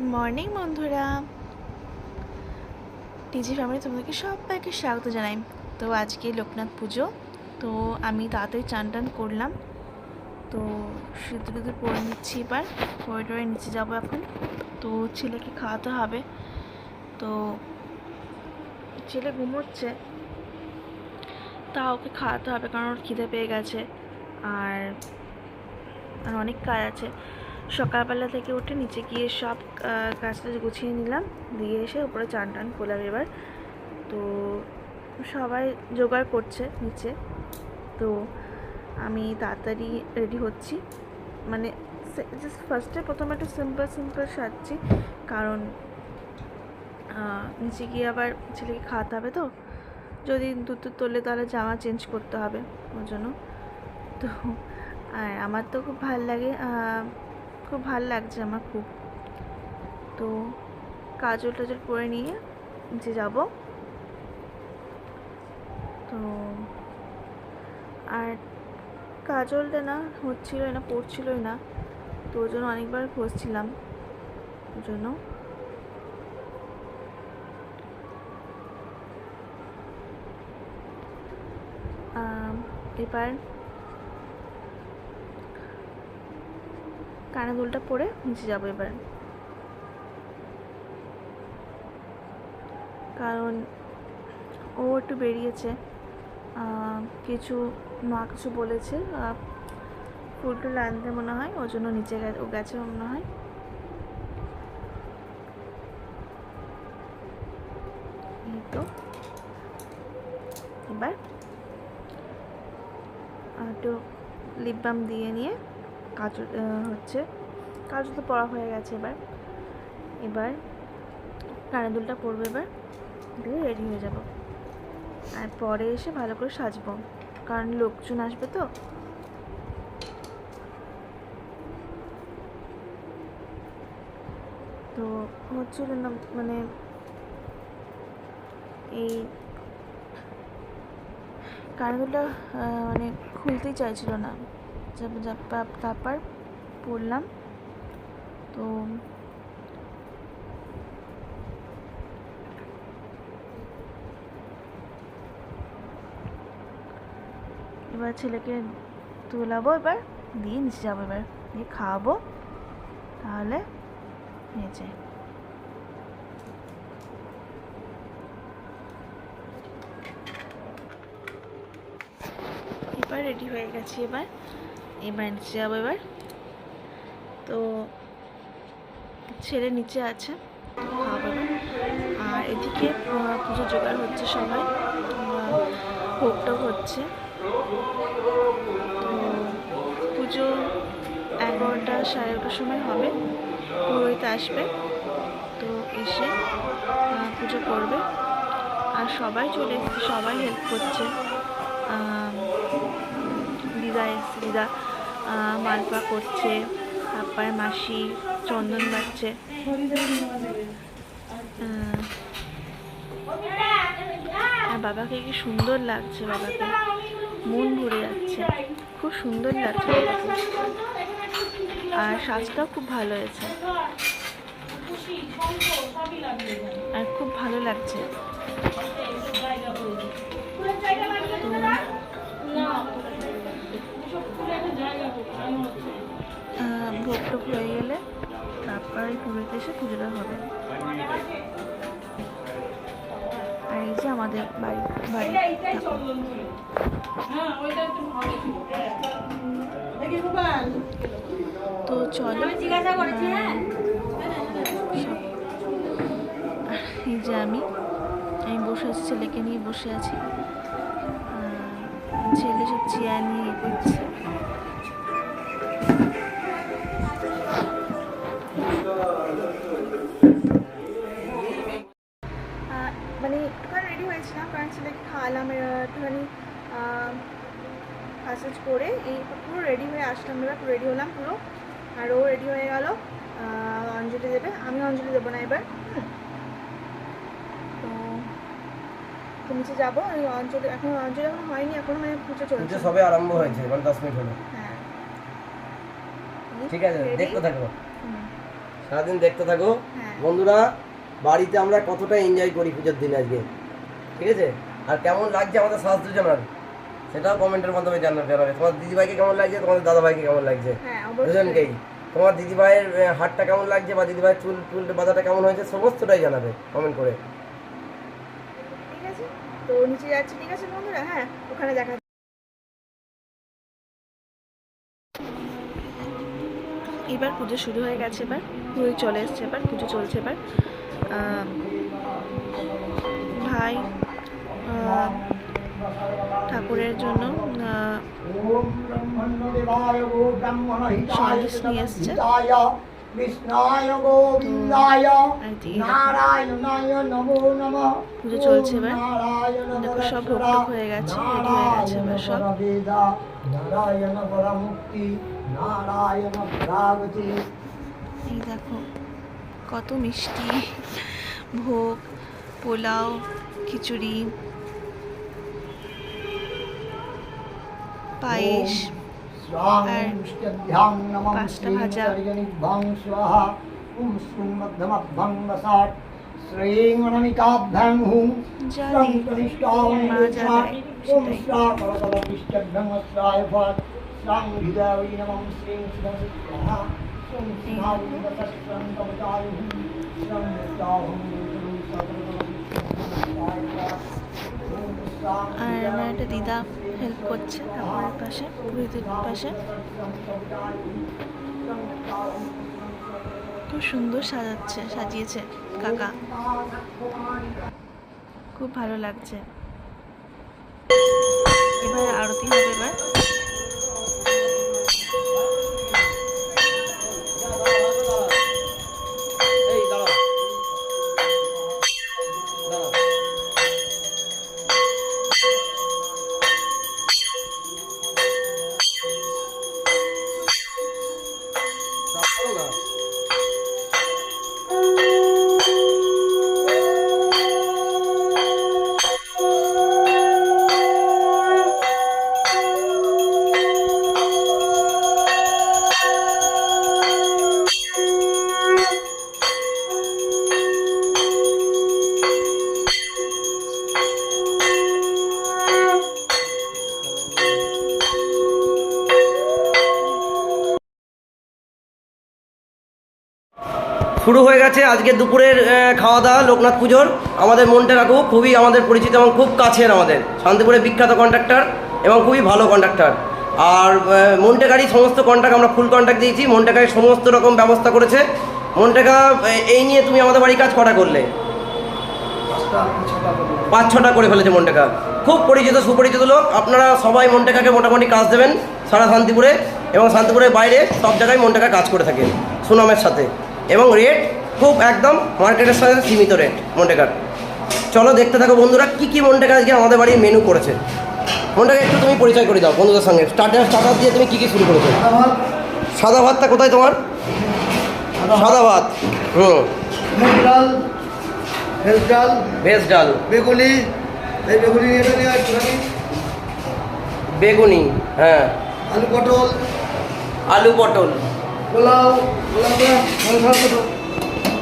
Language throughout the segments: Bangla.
বন্ধুরা। টিজি ফ্যামিলি, তোমাদেরকে সবাইকে স্বাগত জানাই। তো আজকে লোকনাথ পুজো, তো আমি তাড়াতাড়ি চান টান করলাম। তো সিঁদুর টুদুর পরে নিচ্ছি এবার পরে টরে নিচে যাব এখন। তো ছেলেকে খাওয়াতে হবে। তো ছেলে ঘুমোচ্ছে। তা ওকে খাওয়াতে হবে, কারণ ওর খিদে পেয়ে গেছে। আর আর অনেক কাজ আছে। সকালবেলা থেকে উঠে নিচে গিয়ে সব আহ, কাজ টাজ গুছিয়ে নিলাম। দিয়ে এসে উপরে চান টান করলাম এবার। তো সবাই জোগাড় করছে নিচে। তো আমি তাড়াতাড়ি রেডি হচ্ছি। মানে জাস্ট ফার্স্টে প্রথমে একটু সিম্পল সিম্পল সাজছি। কারণ নিচে গিয়ে আবার ছেলেকে খাওয়াতে হবে তো। যদি দুধ তোলে তাহলে জামা চেঞ্জ করতে হবে। ওর জন্য। তো আর আমার তো খুব ভালো লাগে খুব ভালো লাগছে আমার খুব। তো কাজল টাজল পরে নিয়ে যে যাব। তো আর কাজলটা না হচ্ছিলোই না, পড়ছিলোই না। তো ওই জন্য অনেকবার ঘষছিলাম ওই জন্য। এবার কানে দুলটা পরে নিচে যাব এবার। কারণ ও একটু বেরিয়েছে কিছু মা কিছু বলেছে আহ, ফুল টুল আনতে মনে হয় ওর জন্য নিচে ও গেছে মনে হয়। তো। এবার একটু লিপ বাম দিয়ে নিয়ে কাজল হচ্ছে। কাজল তো পড়া হয়ে গেছে এবার। এবার কানে দুলটা পরবো এবার। দিয়ে রেডি হয়ে যাব। আর পরে এসে ভালো করে সাজবো। কারণ লোকজন আসবে তো। তো হচ্ছিল না মানে এই কানগুলো মানে খুলতেই চাইছিল না। তারপর পড়লাম তো এবার ছেলেকে তোলাবো এবার দিয়ে নিচে যাব এবার দিয়ে খাওয়াবো তাহলে নিচে এবার রেডি হয়ে গেছি এবার এবার নিচে যাব এবার। তো ছেলে নিচে আছে আর এদিকে পুজো জোগাড় হচ্ছে সবাই ভোগটাও হচ্ছে। পুজো এগারোটা সাড়ে এগারোটার সময় হবে, পুরোহিত আসবে, তো এসে পুজো করবে। আর সবাই চলে সবাই হেল্প করছে। দিদা এসছে দিদা মালপা করছে তারপরে মাসি চন্দন আহ, আর বাবাকে কি সুন্দর লাগছে বাবাকে। মন ভরে যাচ্ছে। খুব সুন্দর লাগছে আর সাজটাও খুব ভালো হয়েছে। আর খুব ভালো লাগছে। ভোগ টোগ হয়ে গেলে তারপরে পুরোহিত এসে পুজোটা হবে। আর এই যে আমাদের বাড়ি বাড়ি তো চলো। এই যে আমি আমি বসে আছি, ছেলেকে নিয়ে বসে আছি। ছেলে সব চেয়ার নিয়ে করছে মানে একটুখানি রেডি হয়েছিলাম, কারণ ছেলেকে খাওয়ালাম একটুখানি কাজ করে, এই পুরো রেডি হয়ে আসলাম, এবার রেডি হলাম পুরো। আর ও রেডি হয়ে গেল অঞ্জলি দেবে। আমি অঞ্জলি দেবো না এবার হুম। তো তো নিচে যাব অঞ্জলি এখন অঞ্জলি এখন হয়নি এখনও মানে পুজো চলছে। পুজো সবে আরম্ভ হয়েছে মানে দশ মিনিট হলো। হ্যাঁ। ঠিক আছে দেখতে থাকো। সারাদিন দেখতে থাকো। হ্যাঁ। বন্ধুরা বাড়িতে আমরা কতটা এনজয় করি পুজোর দিন আজকে। ঠিক আছে? আর কেমন লাগছে আমাদের সাজ জানার সেটাও কমেন্টের মাধ্যমে জানাবে জানাবে তোমার দিদিভাইকে কেমন লাগছে? তোমাদের দাদাভাইকে কেমন লাগছে? হ্যাঁ দুজনকেই। তোমার দিদিভাইয়ের হাতটা কেমন লাগছে? বা দিদিভাইয়ের চুল চুল বাঁধাটা কেমন হয়েছে? সমস্তটাই জানাবে কমেন্ট করে। তো নিচে যাচ্ছি। ঠিক আছে বন্ধুরা? হ্যাঁ ওখানে দেখা এবার পুজো শুরু হয়ে গেছে এবার। পুজো চলে এসছে এবার পুজো চলছে এবার। ভাই ঠাকুরের জন্য সন্দেশ নিয়ে এসছে। কৃষ্ণায় গোবিন্দায়। নারায়ণায় নমো নমঃ। পুজো চলছে এবার। দেখো সব হয়ে গেছে, ready হয়ে গেছে এবার সব। নারায়ণ পরমুক্তি নারায়ণ প্রাগতি। এই দেখো কত মিষ্টি। ভোগ পোলাও খিচুড়ি। পায়েস। আর স্বাং নমঃ পাঁচটা ভাজা। শ্রীং স্বাহা ওম শ্রুং মধ্যমভ্যং বসাট শ্রীং অনমিকাভ্যাং হুং যা শ্রং দিই, কনিষ্ঠাং মা যা দেয় ওম সেটাই। আর আমার একটা দিদা হেল্প করছে আমার পাশে পুরীদের পাশে। খুব সুন্দর সাজাচ্ছে, সাজিয়েছে কাকা। খুব ভালো লাগছে। এবার আরতি হবে এবার। শুরু হয়ে গেছে আজকে দুপুরের খাওয়া দাওয়া লোকনাথ পুজোর। আমাদের মনটা কাকু খুবই আমাদের পরিচিত এবং খুব কাছের আমাদের। শান্তিপুরের বিখ্যাত কন্ট্রাক্টর এবং খুবই ভালো কন্ট্রাক্টর আর আহ, মন্টে গাড়ি সমস্ত কন্ট্রাক্ট আমরা ফুল কন্ট্রাক্ট দিয়েছি মন্টে গাড়ি সমস্ত রকম ব্যবস্থা করেছে। মন্টেকা এই নিয়ে তুমি আমাদের বাড়ি কাজ কটা করলে? পাঁচ ছটা করে ফেলেছে মন্টেকা। খুব পরিচিত সুপরিচিত লোক আপনারা সবাই মন্টেকাকে মোটামুটি কাজ দেবেন সারা শান্তিপুরে এবং শান্তিপুরের বাইরে সব জায়গায় মন্টেকা কাজ করে থাকে সুনামের সাথে। এবং রেট খুব একদম মার্কেটের সাথে সীমিত রেট মন্টেকার। চলো দেখতে থাকো বন্ধুরা কী কী মন্টেকা আজকে আমাদের বাড়ির মেনু করেছে। মন্টেকা একটু তুমি পরিচয় করে দাও বন্ধুদের সঙ্গে। স্টার্টার স্টার্টার দিয়ে তুমি কী কী শুরু করেছ? সাদা ভাতটা কোথায় তোমার? সাদা ভাত। হুম। ডাল ভেজ ডাল ভেজ ডাল। বেগুনি এই বেগুনি বেগুনি হ্যাঁ। আলু পটল। আলু পটল। পোলাও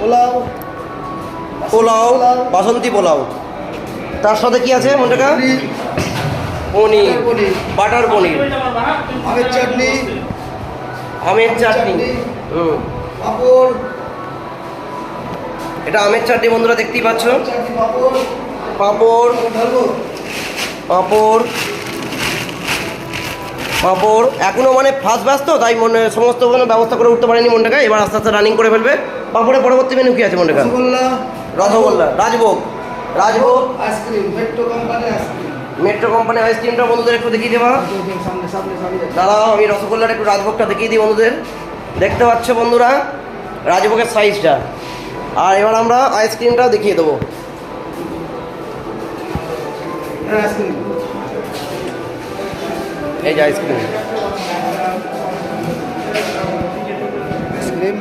পোলাও পোলাও বাসন্তী পোলাও তার সাথে কি আছে মন্টাকা পনির, বাটার পনির। আমের চাটনি। আমের চাটনি। হুম। পাঁপড়। এটা আমের চাটনি বন্ধুরা দেখতেই পাচ্ছ। পাঁপড়। পাঁপড়। পাঁপড়। পাঁপড় এখনও মানে ফার্স্ট ব্যাস তো তাই মনে সমস্ত কোনো ব্যবস্থা করে উঠতে পারেনি মন্টাকা এবার আস্তে আস্তে রানিং করে ফেলবে। পাঁপড়ের পরবর্তী মেনু কি আছে মন্টাকা rasgulla. Rasgulla. Rajbhog. Rajbhog. Ice cream Metro কোম্পানির আইসক্রিম মেট্রো কোম্পানির আইসক্রিমটা বন্ধুদের একটু দেখিয়ে সামনে দাঁড়াও আমি রসগোল্লার একটু রাজভোগটা দেখিয়ে দিই বন্ধুদের। দেখতে পাচ্ছ বন্ধুরা রাজভোগের সাইজটা আর এবার আমরা আইসক্রিমটা দেখিয়ে দেবো। আইসক্রিম এই যে আইসক্রিম আইসক্রিম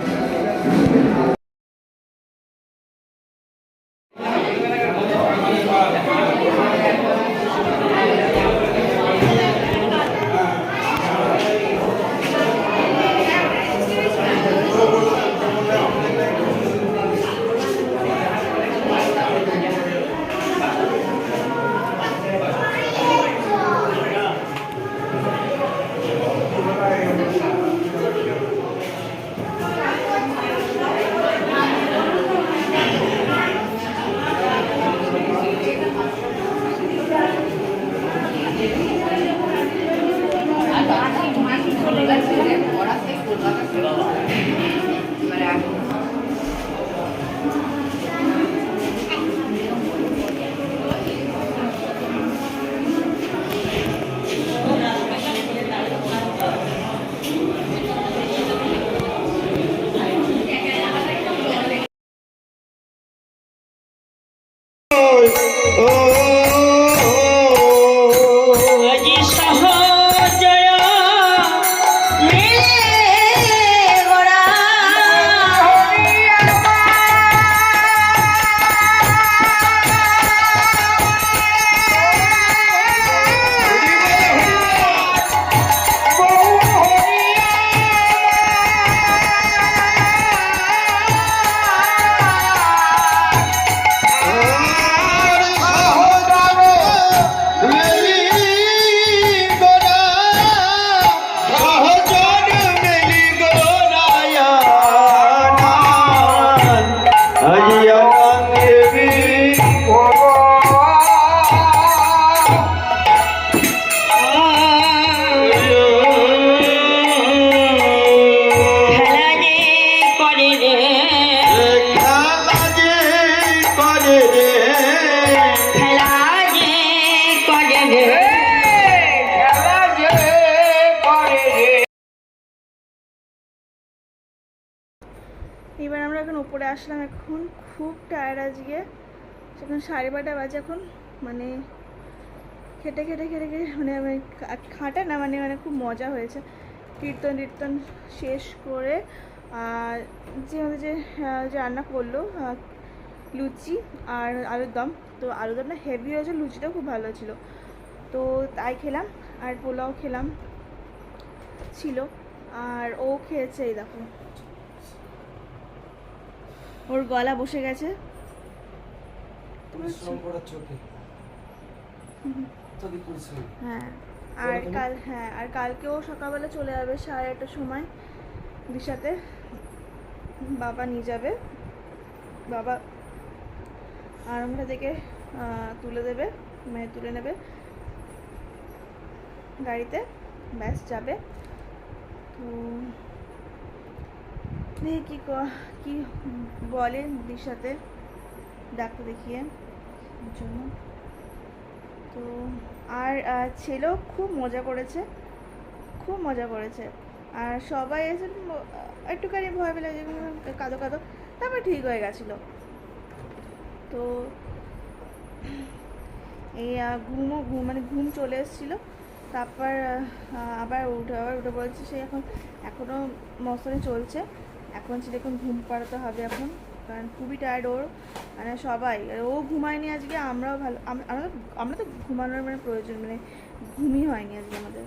করে আসলাম এখন। খুব টায়ার্ড আজকে। এখন সাড়ে বারোটা বাজে এখন। মানে খেটে খেটে খেটে খেটে মানে আমি খাটা না মানে মানে খুব মজা হয়েছে। কীর্তন টীর্তন শেষ করে, আর যে আমাদের যে রান্না করল লুচি আর আলুর দম। তো আলুর দমটা হেভি হয়েছে, লুচিটাও খুব ভালো ছিল। তো তাই খেলাম, আর পোলাও খেলাম। ছিল। আর ও খেয়েছে, এই দেখো। ওর গলা বসে গেছে। হ্যাঁ আর কাল হ্যাঁ আর কালকেও সকালবেলা চলে যাবে সাড়ে আটটার সময় দিশাতে। বাবা নিয়ে যাবে। বাবা আরামটা থেকে আহ, তুলে দেবে মানে তুলে নেবে। গাড়িতে ব্যাস যাবে। তো দেখি কি ক- বলে দিশাতে ডাক্তার দেখিয়ে জন্য। তো, আর ছেলেও খুব মজা করেছে। খুব মজা করেছে। আর সবাই এসে একটুখানি ভয় পেলে কাঁদো কাঁদো। তারপর ঠিক হয়ে গেছিল। তো, এই ঘুমও ঘুম মানে ঘুম চলে এসেছিল। তারপর আবার উঠে আবার উঠে বলছে সে এখন এখনও মস্তনে চলছে। এখন ছেলে এখন ঘুম পাড়াতে হবে এখন, কারণ খুবই টায়ার্ড ওর মানে সবাই ও ঘুমায়নি আজকে, আমরাও ভালো আমরা আমরা তো ঘুমানোর মানে প্রয়োজন মানে ঘুমই হয়নি আজকে আমাদের।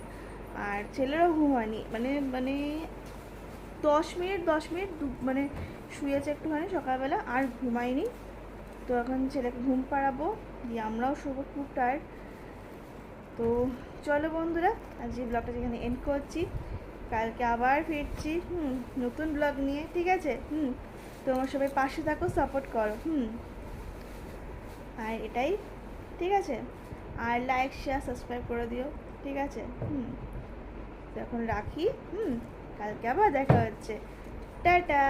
আর ছেলেরও ঘুম হয়নি মানে মানে দশ মিনিট দশ মিনিট মানে শুয়েছে একটুখানি সকালবেলা, আর ঘুমায়নি। তো এখন ছেলেকে ঘুম পাড়াবো, দিয়ে আমরাও শোবো, খুব টায়ার্ড তো চলো বন্ধুরা আজ এই ব্লগটা যেখানে এন্ড করছি। কালকে আবার ফিরছি, হুম, নতুন ব্লগ নিয়ে, ঠিক আছে? হুম, তোমার সবাই পাশে থাকো সাপোর্ট করো, হুম। আর এটাই, ঠিক আছে? আর লাইক শেয়ার সাবস্ক্রাইব করে দিও, ঠিক আছে? হুম। এখন রাখি, হুম, কালকে আবার দেখা হচ্ছে। টাটা!